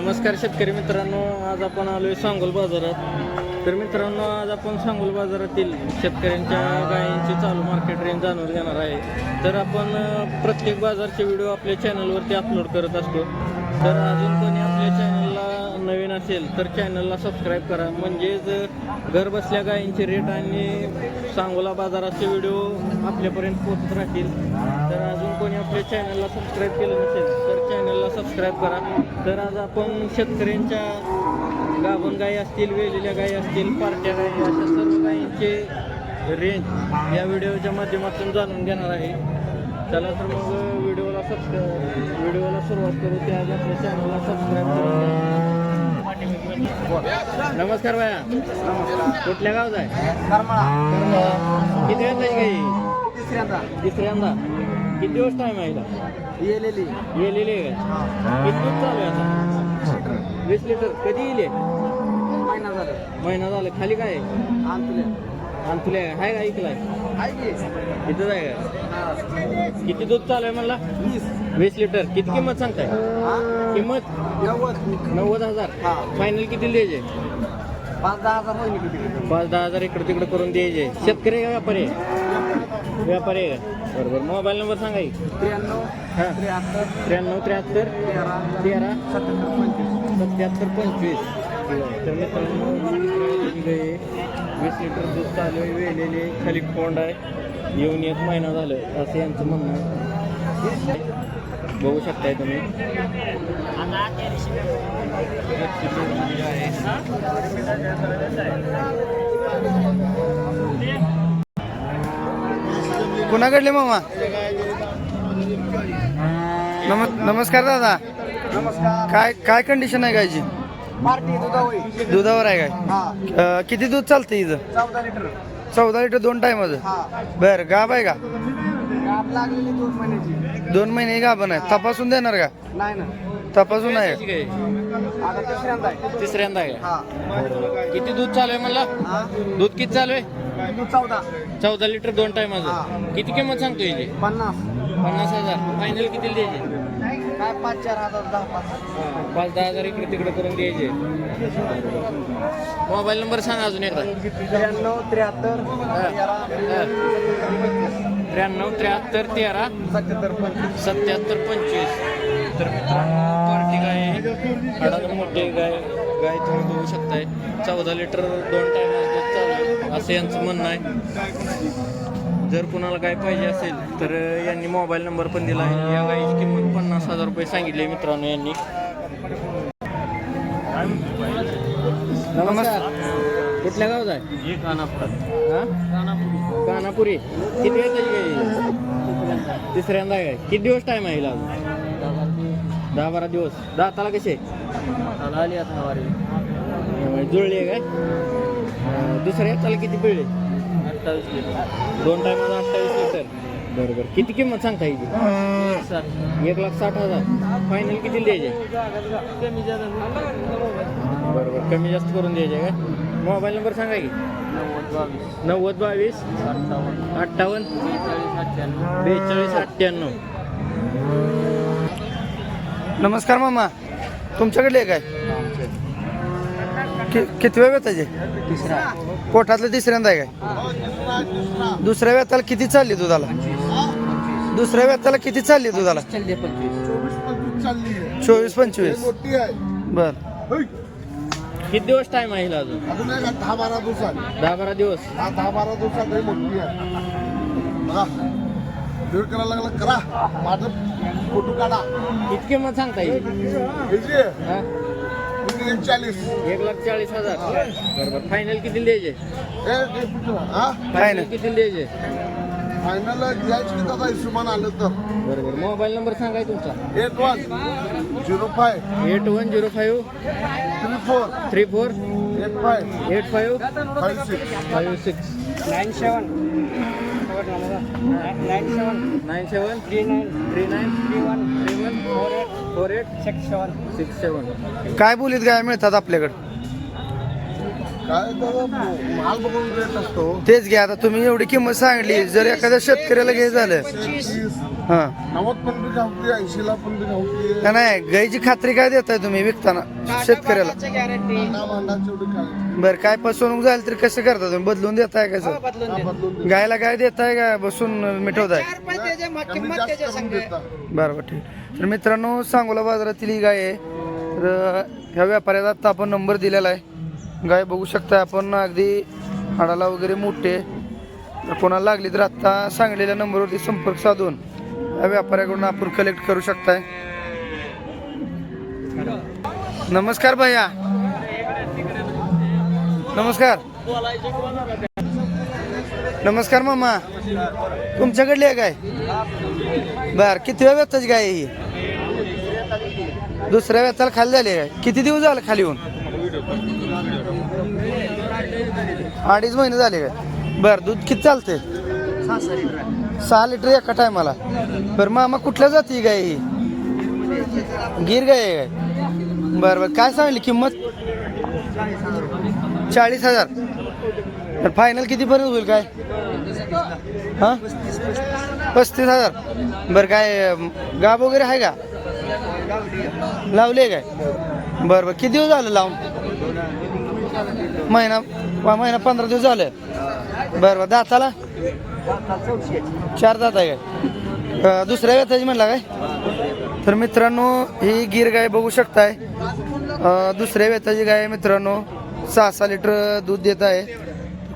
नमस्कार शेतकरी मित्रांनो आज आपण आलोय सांगोल बाजारात. तर मित्रांनो आज आपण सांगोल बाजारातील शेतकऱ्यांच्या गायींची चालू मार्केट रेंज जाणून घेणार आहे. तर आपण प्रत्येक बाजारचे व्हिडिओ आपल्या चॅनलवरती अपलोड करत असतो. तर अजून कोणी आपल्या चॅनलला नवीन असेल तर चॅनलला सबस्क्राईब करा. म्हणजेच घर बसल्या गायींचे रेट आणि सांगोला बाजाराचे व्हिडिओ आपल्यापर्यंत पोहोचत राहतील. कोणी आपल्या चॅनलला सबस्क्राईब केलं नसेल तर चॅनलला सबस्क्राईब करा. तर आज आपण शेतकऱ्यांच्या गाभण गायी असतील वेलेल्या गायी असतील पार्ट्या गायी अशा सर्व गायींचे रेंज या व्हिडिओच्या माध्यमातून जाणून घेणार आहे. चला तर मग व्हिडिओला सबस्क्राईब व्हिडिओला सुरुवात करू. त्या आधी आपल्या चॅनलला सबस्क्राईब करून नमस्कार बाया. कुठल्या गावात आहे? किती वेळ आहे गाई? तिसऱ्यांदा. तिसऱ्यांदा. किती दिवस टाईम आहे हिला? येलेली. गेलेली आहे किती दूध चालू आहे आता? वीस लिटर. कधी येईल? महिना झाला. महिना झाला. खाली काय आहे? आणि तुला आहे. का ऐकलाय किती आहे का. किती दूध चालू आहे म्हणला? वीस. वीस लिटर. किती किंमत सांगताय? किंमत? नव्वद. नव्वद हजार. हा. फायनल किती द्यायचे? पाच दहा हजार पाच दहा हजार इकडे तिकडे करून द्यायचे. शेतकरी व्यापारी आहे? व्यापारी आहे का? बरोबर मोबाईल नंबर सांगा की. त्र्याण्णव हा. त्र्याहत्तर त्र्याण्णव त्र्याहत्तर तेरा तेरा सत्याहत्तर पंचवीस. सत्याहत्तर पंचवीस. तर मित्रांनो आहे. वीस लिटर दूध चालू आहे वेलेले खाली कोंड आहे. येऊन एक महिना झालं असं यांचं म्हणणं आहे. बघू शकताय तुम्ही. कुणाकडले मामा? नम नमस्कार दादा. नमस्कार काय काय कंडिशन आहे गायची? दुधावर. आहे काय? हा. किती दूध चालतं इथं? चौदा लिटर. चौदा लिटर दोन हा. बरं गाब आहे का? गाप लागलेली दोन महिन्याची. दोन महिने गाभण आहे तपासून देणार का? नाही ना. तपासून आहे. तिसऱ्यांदा आहे. तिसऱ्यांदा आहे. हा. किती दूध चालू आहे मला दूध किती चालू आहे? दूध चौदा. चौदा लिटर दोन टायमाचं. किती किंमत सांगतो याची? पन्नास. पन्नास हजार. फायनल किती द्यायचे? काय पाच चार हजार दहा पाच. पाच दहा हजार इकडे तिकडे करून द्यायचे. मोबाईल नंबर सांगा अजून एकदा. त्र्याण्णव त्र्याहत्तर तेरा. त्र्याण्णव त्र्याहत्तर तेरा. सत्याहत्तर पंचवीस. सत्याहत्तर पंचवीस. तर मित्रांनो पार्टी गाय मोठी गाय गाय तुम्ही बघू शकताय. चौदा लिटर दोन आहे. असं यांचं म्हणणं आहे. जर कुणाला गाय पाहिजे असेल तर यांनी मोबाईल नंबर पण दिला आहे. या गायीची किंमत पन्नास हजार रुपये सांगितली मित्रांनो यांनी. नमस्कार. कुठल्या गावात आहे? हा कानापुरी किती वेळ गाय तिसऱ्यांदा आहे. काय किती दिवस टाइम आहे? दहा बारा दिवस. दाताला कसे? आली आता वारी. जुळली आहे काय? दुसऱ्या याच्याला किती पिळले? अठ्ठावीस लिटर. दोन टायमाला अठ्ठावीस लिटर. बरं बरं. किती किंमत सांगता येईल एक लाख साठ हजार. फायनल किती द्यायचे? बरं बरं. कमी जास्त करून द्यायचे का? मोबाईल नंबर सांगा की. नव्वद बावीस. अठ्ठावन्न. बेचाळीस अठ्ठ्याण्णव. नमस्कार मामा. तुमच्याकडले आहे काय? कि किती वेळ त्याचे? तिसरा पोटातलं तिसऱ्यांदा आहे काय? दुसऱ्या व्यताला किती चालली दुधाला? दुसऱ्या व्यताला किती चालली दुधाला? चल पंचवीस चोवीस पंचवीस. बर. किती दिवस टाइम आहे हिला अजून? अजून दहा बारा दिवसात दहा बारा दिवस. हा दहा बारा दिवसात लई मोठी आहे. बघा दीड करायला लागला करा. माझं फोटो काढा. किती किंमत सांगता येईल. हा? एक चाळीस एक लाख चाळीस हजार. बरोबर. फायनल किती द्यायचे? हा फायनल किती द्यायचे फायनल द्यायची की दादा हिशोबान आलं तर? बरोबर. मोबाईल नंबर सांगाय तुमचा. Eight one zero five eight one zero five three four three four eight five eight five five six five six nine seven nine seven nine seven three nine three nine three one three one four eight four eight six seven six seven. काय बोलीत गाय मिळतात आपल्याकडे? काय दादा माल बघून rate असतो. तेच घ्या आता तुम्ही एवढी किंमत सांगली जर एखाद्या शेतकऱ्याला घे झालं. हा. नव्वद पण बी घावते ऐंशीला पण बी घावते का नाही गाईची खात्री काय देताय तुम्ही विकताना शेतकऱ्याला? बरं काय फसवणूक झाली तर कसं करता तुम्ही? बदलून देताय कसं बदलून. गायला काय देताय का? बसून मिठवताय कमी जास्त करून देता. बरं बरं ठीक. तर मित्रांनो सांगोला बाजारातील ही गाय आहे. तर ह्या व्यापाऱ्याचा आत्ता आपण नंबर दिलेला आहे. गाय बघू शकता आपण. अगदी हाडाला वगैरे मोठे. कोणाला लागली तर आत्ता सांगलेल्या नंबरवरती संपर्क साधून या व्यापाऱ्याकडून आपण कलेक्ट करू शकताय. नमस्कार भैया. नमस्कार. नमस्कार मामा. तुमच्याकडली आहे काय बर किती वेळ व्यताची गाय ही? दुसऱ्या व्यताला खाली झाली आहे. किती दिवस झाले खाली येऊन? अडीच महिने झाले काय? बरं दूध किती चालते सहा लिटर एका टायमाला. बरं मामा कुठल्या जाती गाय ही गिर गाय आहे काय? बरं बरं काय सांगली किंमत? चाळीस हजार. तर फायनल कितीपर्यंत होईल काय? हां? पस्तीस हजार. बरं काय गाब वगैरे आहे का? लावले काय? बरं बरं किती दिवस झालं लावून? महिना वा- महिना पंधरा दिवस झाले. बरं बरं दाताला? चार दात आहे काय दुसऱ्या व्यथाची म्हणला काय? तर मित्रांनो ही गिर गाय बघू शकताय. दुसऱ्या व्यथाची गाय मित्रांनो सहा सहा लिटर दूध देत आहे.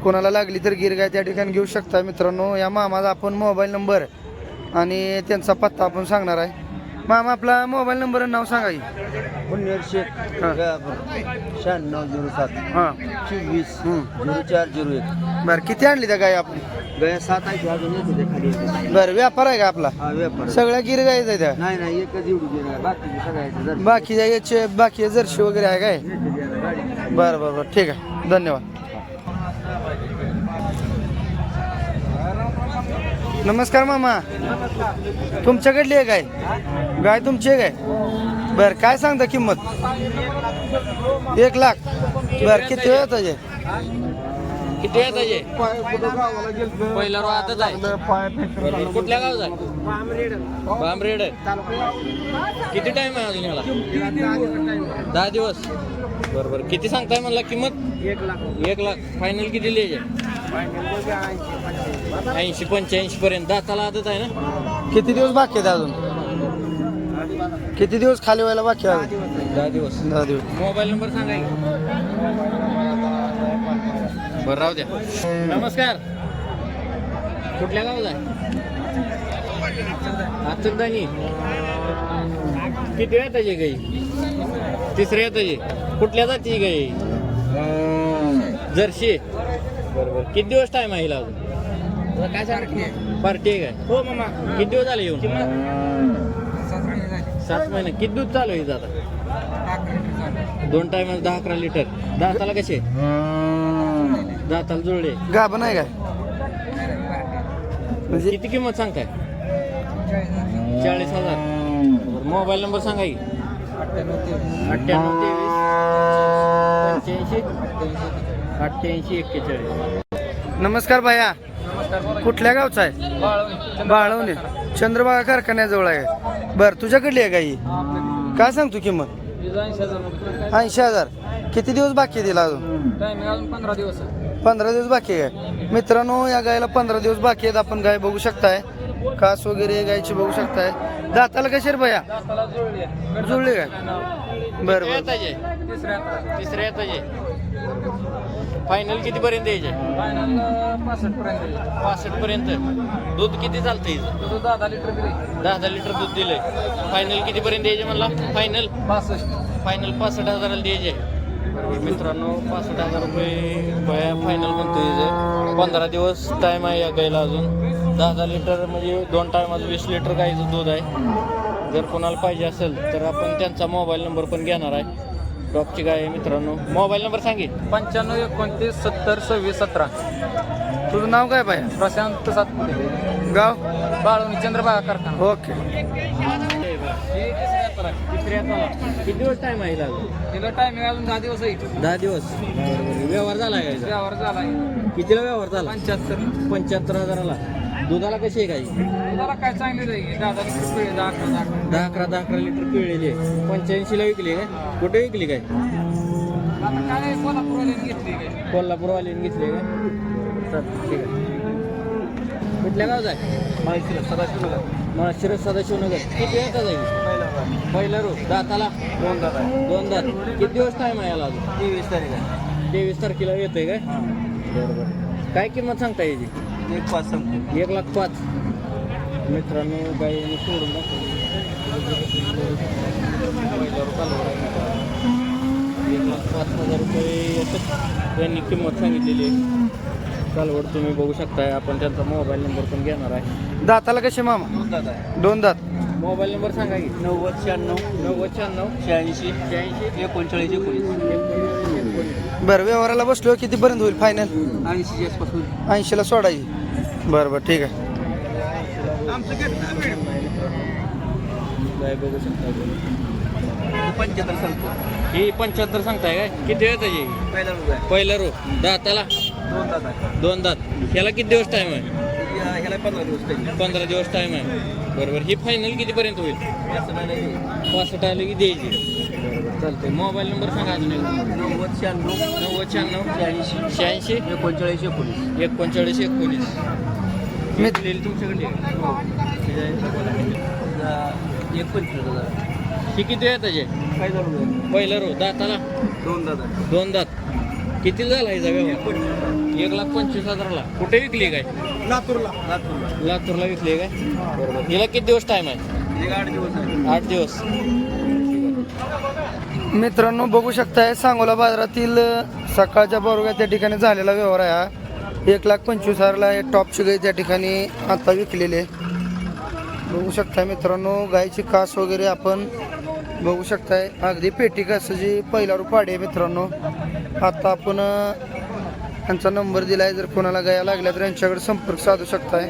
कोणाला लागली तर गिर गाय त्या ठिकाणी घेऊ शकता मित्रांनो. या मामाचा आपण मोबाईल नंबर आणि त्यांचा पत्ता आपण सांगणार आहे. मामा आपला मोबाईल नंबर आणि नाव सांगा की. पुण्यर शेख. शहाण्णव झिरो सात. हां. चोवीस. झिरो चार झिरो एक. बरं किती आणली त्या गाय आपण गया सात आहे अजून खाली येते. बरं व्यापार आहे का आपला? हा व्यापार. सगळ्या गिर गायच आहे त्या? नाही नाही एकच एवढी बाकी सगळ्याचं जर बाकीच्या याचे बाकी जर्शी वगैरे आहे काय? बरं बरं बरं. ठीक आहे. धन्यवाद. नमस्कार मामा. तुमच्याकडली आहे गाय गाय तुमची आहे. काय बरं काय सांगता किंमत? एक लाख. बरं किती वेळ त्याचे किती आहे त्याचे पहिला रो आताच आहे. कुठल्या गावचा आहे? बांबरेड किती टाइम आहे अजून याला? दहा दिवस. बरं बरं. किती सांगताय म्हणला किंमत? एक लाख. एक लाख फायनल किती लिहायचे ऐंशी पंच्याऐंशी पर्यंत. दाताला आदत आहे ना? किती दिवस बाकी आहेत अजून? किती दिवस खाली व्हायला बाकी आहे? अजून? दहा दिवस. दहा दिवस. मोबाईल नंबर सांगा की. बरं राहू द्या. नमस्कार. कुठल्या गावात आहे? आचलदानी किती वेळ त्याची गाई? तिसऱ्या त्याची कुठल्या जाती गाई? जर्शी बरोबर किती दिवस टाइम आहे हिला अजून? काय सांग पार्टी आहे काय? हो मामा. किती दिवस झाले येऊन? सात महिने. किती दूध चालू आहे आता? दोन टायमाला दहा अकरा लिटर दाताला कसे? दाताला जुळले. गाभण आहे काय? म्हणजे किती किंमत सांगताय? चाळीस हजार. मोबाईल नंबर सांगा की. अठ्ठ्याण्णव तेवीस पंच्याऐंशी अठ्ठ्याऐंशी एक्केचाळीस. नमस्कार भैया. कुठल्या गावचा आहे? बाळवणे चंद्रबागा कारखान्याजवळ आहे. बर तुझ्याकडली आहे गाई? काय सांगतो किंमत? ऐंशी हजार. किती दिवस बाकी आहे तिला अजून? पंधरा दिवस पंधरा दिवस बाकी आहे मित्रांनो या गायला पंधरा दिवस बाकी आहेत. आपण गाय बघू शकताय. कास वगैरे गायची बघू शकताय. दाताला कशी रे भैया? जुळले काय? बरं बरं. तिसऱ्या तिसऱ्या फायनल किती पर्यंत यायचे पासष्ट पर्यंत पासष्ट पर्यंत दूध किती चालतं हिचं दहा लिटर दिले दहा दहा लिटर दूध दिलंय. फायनल किती पर्यंत द्यायचे म्हणला? फायनल पासष्ट. फायनल पासष्ट हजाराला द्यायचे. बरोबर मित्रांनो पासष्ट हजार रुपये बया फायनल म्हणतो पंधरा दिवस टाईम आहे या गायला अजून. दहा दहा लिटर म्हणजे दोन टायमाचं वीस लिटर गाईचं दूध आहे. जर कोणाला पाहिजे असेल तर आपण त्यांचा मोबाईल नंबर पण घेणार आहे. टॉपची गाय आहे मित्रांनो. मोबाईल नंबर सांगे. पंच्याण्णव एकोणतीस सत्तर सव्वीस सतरा. तुझं नाव काय भैया प्रशांत सातपुते. गाव? बाळवणी चंद्रबागा कारखाना ओके. ही किती दिवस टाइम आहे हिला अजून? तिला टायमिंग अजून दहा दिवस आहे. दहा दिवस. व्यवहार झाला आहे का हिचा? व्यवहार झाला आहे. कितीला व्यवहार झाला? पंच्याहत्तर. पंच्याहत्तर हजाराला. दुधाला कशी आहे गाई? तुला काय चांगली जाईल दहा पिळे अकरा दहा अकरा. दहा अकरा दहा अकरा लिटर पिळलेली आहे. पंच्याऐंशीला विकली काय कुठे विकली काय आता काय कोल्हापूरवाल्याने घेतली काय घेतली काय चालतं, ठीक आहे. कुठल्या गावात आहे? माळशिरस सदाशिवनगर. किती जाईल पहिला रो दाताला? दोन दात दोन दात. किती दिवस टाइम आहे याला अजून? तेवीस तारीख आहे. तेवीस तारखेला येतोय काय? बरोबर. काय किंमत सांगता याची एक पाच एक लाख पाच. मित्रांनो गाई सोडून दाखवली. एक लाख पाच हजार रुपये याच्यात यांनी किंमत सांगितलेली आहे. कालवड तुम्ही बघू शकताय आपण त्यांचा मोबाईल नंबर पण घेणार आहे. दाताला कसे मामा? दोन दात. मोबाईल नंबर सांगा की. नव्वद शहाण्णव. नव्वद शहाण्णव. शहाऐंशी. शहाऐंशी. एकोणचाळीस एकोणीस. बरं व्यवहाराला बसलो कितीपर्यंत होईल फायनल ऐंशी आसपासून ऐंशीला सोडायची बरं बरं ठीक आहे. पंच्याहत्तर सांगतो. ही पंच्याहत्तर सांगताय काय? किती वेळ त्याची? पहिला रो दाताला? दोन दात दोन दात. ह्याला किती दिवस टाइम आहे? ह्याला पंधरा दिवस पंधरा दिवस टाइम आहे. बरोबर. ही फायनल कितीपर्यंत होईल? पासष्ट आले की द्यायची. चालतंय. मोबाईल नंबर सांगा अजून. नव्वद शहाण्णव. नव्वद शहाण्णव. शहाऐंशी. शहाऐंशी. एकोणचाळीस एकोणीस. एकोणचाळीस एकोणीस. मी लिहिली तुमच्याकडे एक. पंचवीस हजार. ही किती आहे त्याचे? पहिला रो दाताला? दोन दात दोन दात. किती झाला हिचा व्यवहार एक लाख पंचवीस हजाराला. कुठे विकली काय? लातूरला. लातूरला लातूरला विकली काय? बरोबर. हिला किती दिवस टाइम आहे? आठ दिवस आहे. आठ दिवस. मित्रांनो बघू शकताय सांगोला बाजारातील सकाळच्या बरोबर त्या ठिकाणी झालेला व्यवहार आहे हा. एक लाख पंचवीस हजारला हे टॉपची गाई त्या ठिकाणी आता विकलेली आहे. बघू शकताय मित्रांनो गायची कास वगैरे आपण बघू शकताय. अगदी पेटी कासाची पहिला रुपाडी आहे मित्रांनो. आता आपण यांचा नंबर दिला आहे जर कोणाला गाया लागल्या तर यांच्याकडे संपर्क साधू शकताय.